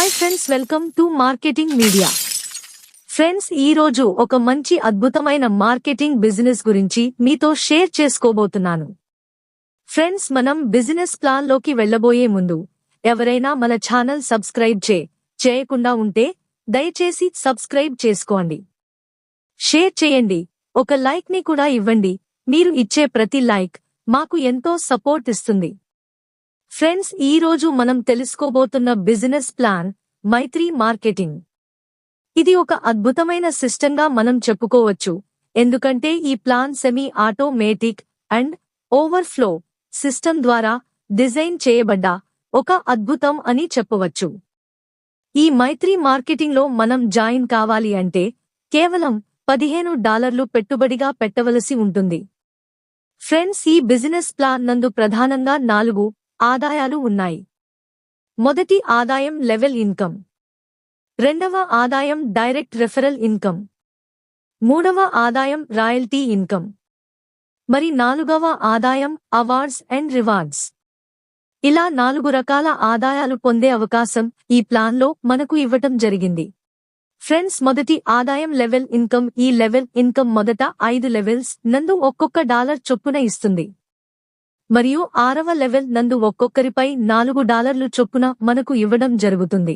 Hi friends welcome to marketing media friends ఈ రోజు ఒక మంచి అద్భుతమైన మార్కెటింగ్ బిజినెస్ గురించి మీతో షేర్ చేసుకోబోతున్నాను. ఫ్రెండ్స్ మనం బిజినెస్ ప్లాన్లోకి వెళ్ళబోయే ముందు ఎవరైనా మన ఛానల్ సబ్స్క్రైబ్ చే చేయకుండా ఉంటే దయచేసి సబ్స్క్రైబ్ చేసుకోండి. షేర్ చేయండి ఒక లైక్ని కూడా ఇవ్వండి. మీరు ఇచ్చే ప్రతి లైక్ మాకు ఎంతో సపోర్ట్ ఇస్తుంది. ఫ్రెండ్స్ ఈ రోజు మనం తెలుసుకోబోతున్న బిజినెస్ ప్లాన్ మైత్రి మార్కెటింగ్ ఇది ఒక అద్భుతమైన సిస్టంగా మనం చెప్పుకోవచ్చు. ఎందుకంటే ఈ plan semi automatic and overflow system ద్వారా డిజైన్ చేయబడ్డ ఒక అద్భుతం అని చెప్పవచ్చు. ఈ మైత్రి మార్కెటింగ్లో మనం జాయిన్ కావాలి అంటే కేవలం పదిహేను డాలర్లు పెట్టుబడిగా పెట్టవలసి ఉంటుంది. ఫ్రెండ్స్ ఈ బిజినెస్ ప్లాన్ నందు ప్రధానంగా నాలుగు ఆదాయాలు ఉన్నాయి. మొదటి ఆదాయం లెవెల్ ఇన్కమ్. రెండవ ఆదాయం డైరెక్ట్ రెఫరల్ ఇన్కమ్. మూడవ ఆదాయం రాయల్టీ ఇన్కమ్. మరి నాలుగవ ఆదాయం అవార్డ్స్ అండ్ రివార్డ్స్. ఇలా నాలుగు రకాల ఆదాయాలు పొందే అవకాశం ఈ ప్లాన్లో మనకు ఇవ్వటం జరిగింది. ఫ్రెండ్స్ మొదటి ఆదాయం లెవెల్ ఇన్కమ్ ఈ లెవెల్ ఇన్కమ్ మొదట ఐదు లెవెల్స్ నందు ఒక్కొక్క డాలర్ చొప్పున ఇస్తుంది. మరియు ఆరవ లెవెల్ నందు ఒక్కొక్కరిపై నాలుగు డాలర్లు చొప్పున మనకు ఇవ్వడం జరుగుతుంది.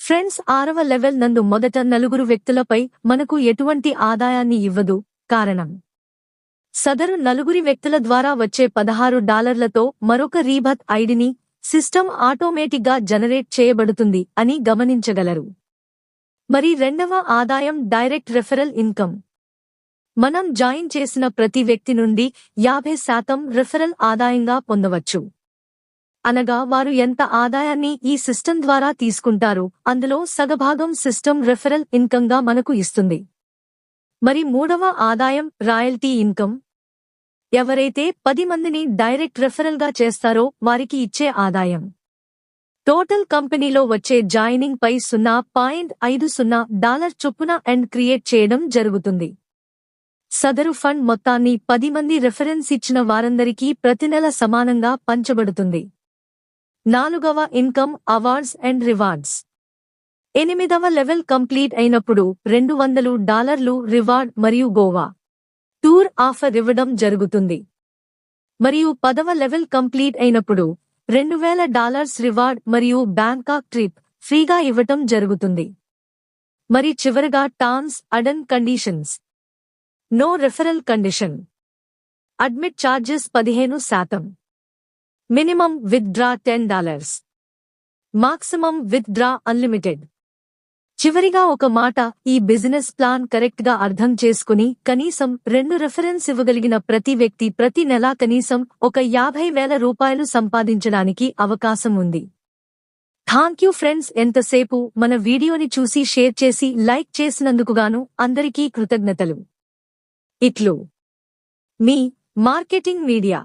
ఫ్రెండ్స్ ఆరవ లెవెల్ నందు మొదట నలుగురు వ్యక్తులపై మనకు ఎటువంటి ఆదాయాన్ని ఇవ్వదు. కారణం సదరు నలుగురి వ్యక్తుల ద్వారా వచ్చే పదహారు డాలర్లతో మరొక రీబత్ ఐడిని సిస్టమ్ ఆటోమేటిక్గా జనరేట్ చేయబడుతుంది అని గమనించగలరు. మరి రెండవ ఆదాయం డైరెక్ట్ రెఫరల్ ఇన్కమ్. మనం జాయిన్ చేసిన ప్రతి వ్యక్తి నుండి యాభై శాతం రిఫరల్ ఆదాయంగా పొందవచ్చు. అనగా వారు ఎంత ఆదాయాన్ని ఈ సిస్టమ్ ద్వారా తీసుకుంటారు అందులో సగభాగం సిస్టమ్ రిఫరల్ ఇన్కంగా మనకు ఇస్తుంది. మరి మూడవ ఆదాయం రాయల్టీ ఇన్కమ్. ఎవరైతే పది మందిని డైరెక్ట్ రెఫరల్గా చేస్తారో వారికి ఇచ్చే ఆదాయం. టోటల్ కంపెనీలో వచ్చే జాయినింగ్ పై సున్నా పాయింట్ ఐదు సున్నా డాలర్ చొప్పున అండ్ క్రియేట్ చేయడం జరుగుతుంది. సదరు ఫండ్ మొత్తాన్ని పది మంది రెఫరెన్స్ ఇచ్చిన వారందరికీ ప్రతి నెల సమానంగా పంచబడుతుంది. నాలుగవ ఇన్కమ్ అవార్డ్స్ అండ్ రివార్డ్స్. ఎనిమిదవ లెవెల్ కంప్లీట్ అయినప్పుడు రెండు వందలు డాలర్లు రివార్డ్ మరియు గోవా. టూర్ ఆఫర్ ఇవ్వడం జరుగుతుంది. మరియు పదవ లెవెల్ కంప్లీట్ అయినప్పుడు రెండు వేల డాలర్స్ రివార్డ్ మరియు బ్యాంకాక్ ట్రిప్ ఫ్రీగా ఇవ్వటం జరుగుతుంది. మరి చివరగా terms అడన్ conditions. No referral condition admin charges పదిహేను శాతం. Minimum withdraw ten dollars maximum withdraw unlimited చివరిగా ఒక మాట ఈ బిజినెస్ ప్లాన్ కరెక్ట్గా అర్థం చేసుకుని కనీసం రెండు రెఫరెన్స్ ఇవ్వగలిగిన ప్రతి వ్యక్తి ప్రతి నెలా కనీసం ఒక యాభై వేల రూపాయలు సంపాదించడానికి అవకాశం ఉంది. థాంక్ యూ ఫ్రెండ్స్ ఎంతసేపు మన వీడియోని చూసి షేర్ చేసి లైక్ చేసినందుకుగాను అందరికీ కృతజ్ఞతలు. ఇట్లు. మీ మార్కెటింగ్ మీడియా.